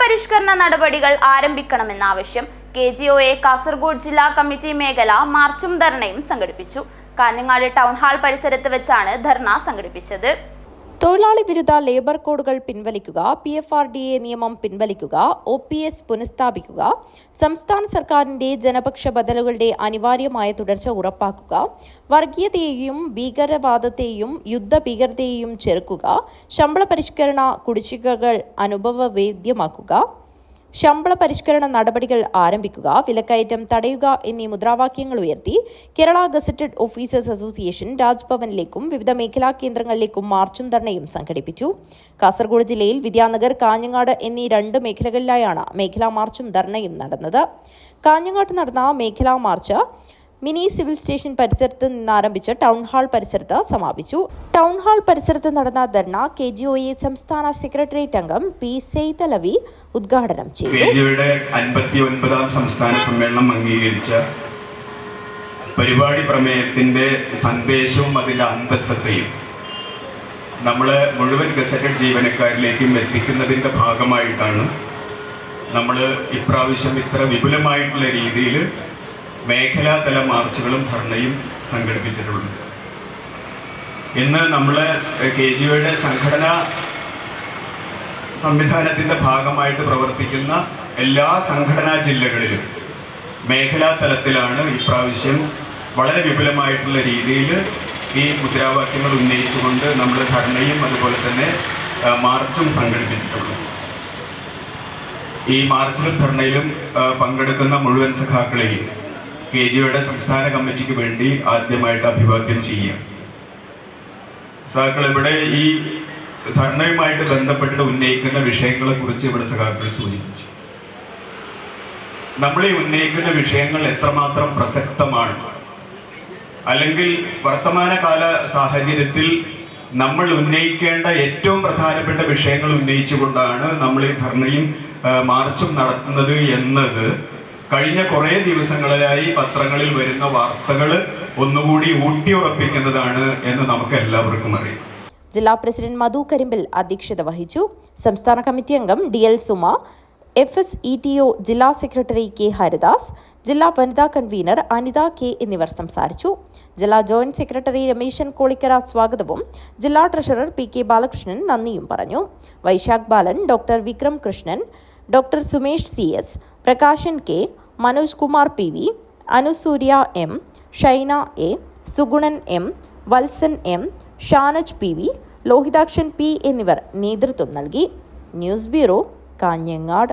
പരിഷ്കരണ നടപടികൾ ആരംഭിക്കണമെന്ന ആവശ്യം K G O A Kasaragod ജില്ലാ കമ്മിറ്റി മേഖല മാർച്ചും ധർണയും സംഘടിപ്പിച്ചു. കാഞ്ഞങ്ങാട് ടൗൺ ഹാൾ പരിസരത്ത് വെച്ചാണ് ധർണ സംഘടിപ്പിച്ചത്. തൊഴിലാളി വിരുദ്ധ ലേബർ കോഡുകൾ പിൻവലിക്കുക P F R D A നിയമം പിൻവലിക്കുക ഒ പി എസ് പുനഃസ്ഥാപിക്കുക സംസ്ഥാന സർക്കാരിന്റെ ജനപക്ഷ ബദലുകളുടെ അനിവാര്യമായ തുടർച്ച ഉറപ്പാക്കുക വർഗീയതയെയും ഭീകരവാദത്തെയും യുദ്ധഭീകരതയെയും ചെറുക്കുക ശമ്പള പരിഷ്കരണ കുടിശ്ശികകൾ അനുഭവവേദ്യമാക്കുക ശമ്പള പരിഷ്കരണ നടപടികൾ ആരംഭിക്കുക വിലക്കയറ്റം തടയുക എന്നീ മുദ്രാവാക്യങ്ങൾ ഉയർത്തി കേരള ഗസറ്റഡ് ഓഫീസേഴ്സ് അസോസിയേഷൻ രാജ്ഭവനിലേക്കും വിവിധ മേഖലാ കേന്ദ്രങ്ങളിലേക്കും മാർച്ചും ധർണയും സംഘടിപ്പിച്ചു. കാസർഗോഡ് ജില്ലയിൽ വിദ്യാനഗർ കാഞ്ഞങ്ങാട് എന്നീ രണ്ട് മേഖലകളിലായാണ് മേഖലാ മാർച്ചും ധർണയും നടന്നത്. കാഞ്ഞങ്ങാട്ട് നടന്ന മേഖലാ മാർച്ച് മിനി സിവിൽ സ്റ്റേഷൻ പരിസരത്ത് ആരംഭിച്ച ടൗൺ ഹാൾ പരിസരത്ത് സമാപിച്ചു. ടൗൺ ഹാൾ പരിസരത്ത് നടന്ന dharna K G O A സംസ്ഥാന സെക്രട്ടേറിയറ്റ് അംഗം പി സെയ്തലവി ഉദ്ഘാടനം ചെയ്തു. സംസ്ഥാന സമ്മേളനം അംഗീകരിച്ച പരിപാടി പ്രമേയത്തിന്റെ സന്ദേശവും അതിന്റെ അന്തസ്സത്തെയും നമ്മൾ മുഴുവൻ ഗസറ്റഡ് ജീവനക്കാരിലേക്കും എത്തിക്കുന്നതിന്റെ ഭാഗമായിട്ടാണ് നമ്മൾ ഇപ്രാവശ്യം ഇത്ര വിപുലമായിട്ടുള്ള രീതിയിൽ മേഖലാതല മാർച്ചുകളും ധർണയും സംഘടിപ്പിച്ചിട്ടുണ്ട്. ഇന്ന് നമ്മൾ കെ ജിയുടെ സംഘടനാ സംവിധാനത്തിന്റെ ഭാഗമായിട്ട് പ്രവർത്തിക്കുന്ന എല്ലാ സംഘടനാ ജില്ലകളിലും മേഖലാ തലത്തിലാണ് ഇപ്രാവശ്യം വളരെ വിപുലമായിട്ടുള്ള രീതിയിൽ ഈ മുദ്രാവാക്യങ്ങൾ ഉന്നയിച്ചുകൊണ്ട് നമ്മൾ ധർണയും അതുപോലെ തന്നെ മാർച്ചും സംഘടിപ്പിച്ചിട്ടുള്ളത് ഈ മാർച്ചിലും ധർണയിലും പങ്കെടുക്കുന്ന മുഴുവൻ സഖാക്കളെയും കെ ജിയുടെ സംസ്ഥാന കമ്മിറ്റിക്ക് വേണ്ടി ആദ്യമായിട്ട് അഭിവാദ്യം ചെയ്യുക. സഹാക്കൾ ഇവിടെ ഈ ധർണയുമായിട്ട് ബന്ധപ്പെട്ട് ഉന്നയിക്കുന്ന വിഷയങ്ങളെ കുറിച്ച് ഇവിടെ സഹാക്കൾ സൂചിപ്പിച്ചു. നമ്മൾ ഈ ഉന്നയിക്കുന്ന വിഷയങ്ങൾ എത്രമാത്രം പ്രസക്തമാണ്. അല്ലെങ്കിൽ വർത്തമാനകാല സാഹചര്യത്തിൽ നമ്മൾ ഉന്നയിക്കേണ്ട ഏറ്റവും പ്രധാനപ്പെട്ട വിഷയങ്ങൾ ഉന്നയിച്ചുകൊണ്ടാണ് നമ്മൾ ഈ ധർണയും മാർച്ചും നടത്തുന്നത് എന്നത് കഴിഞ്ഞ കുറേ ദിവസങ്ങളിലായി പത്രങ്ങളിൽ വരുന്ന വാർത്തകൾ ഒന്നുകൂടി ഊട്ടിയുറപ്പിക്കുന്നതാണ് എന്ന് നമുക്ക് എല്ലാവർക്കും അറിയാം. ജില്ലാ പ്രസിഡന്റ് മധു കരിമ്പിൽ അധ്യക്ഷത വഹിച്ചു. സംസ്ഥാന കമ്മിറ്റി അംഗം D L Suma F S E T O ജില്ലാ സെക്രട്ടറി കെ ഹരിദാസ് ജില്ലാ വനിതാ കൺവീനർ അനിത കെ എന്നിവർ സംസാരിച്ചു. ജില്ലാ ജോയിന്റ് സെക്രട്ടറി രമേശൻ കോളിക്കര സ്വാഗതവും ജില്ലാ ട്രഷറർ പി കെ ബാലകൃഷ്ണൻ നന്ദിയും പറഞ്ഞു. Vaisakh Balan doctor Vikram Krishnan doctor Sumesh C S Prakashan K Manoj Kumar P V Anusurya M Shaina A Sugunan M Valsan M Shanaj P V Lohithakshan P എന്നിവർ നേതൃത്വം നൽകി. News bureau Kanhangad.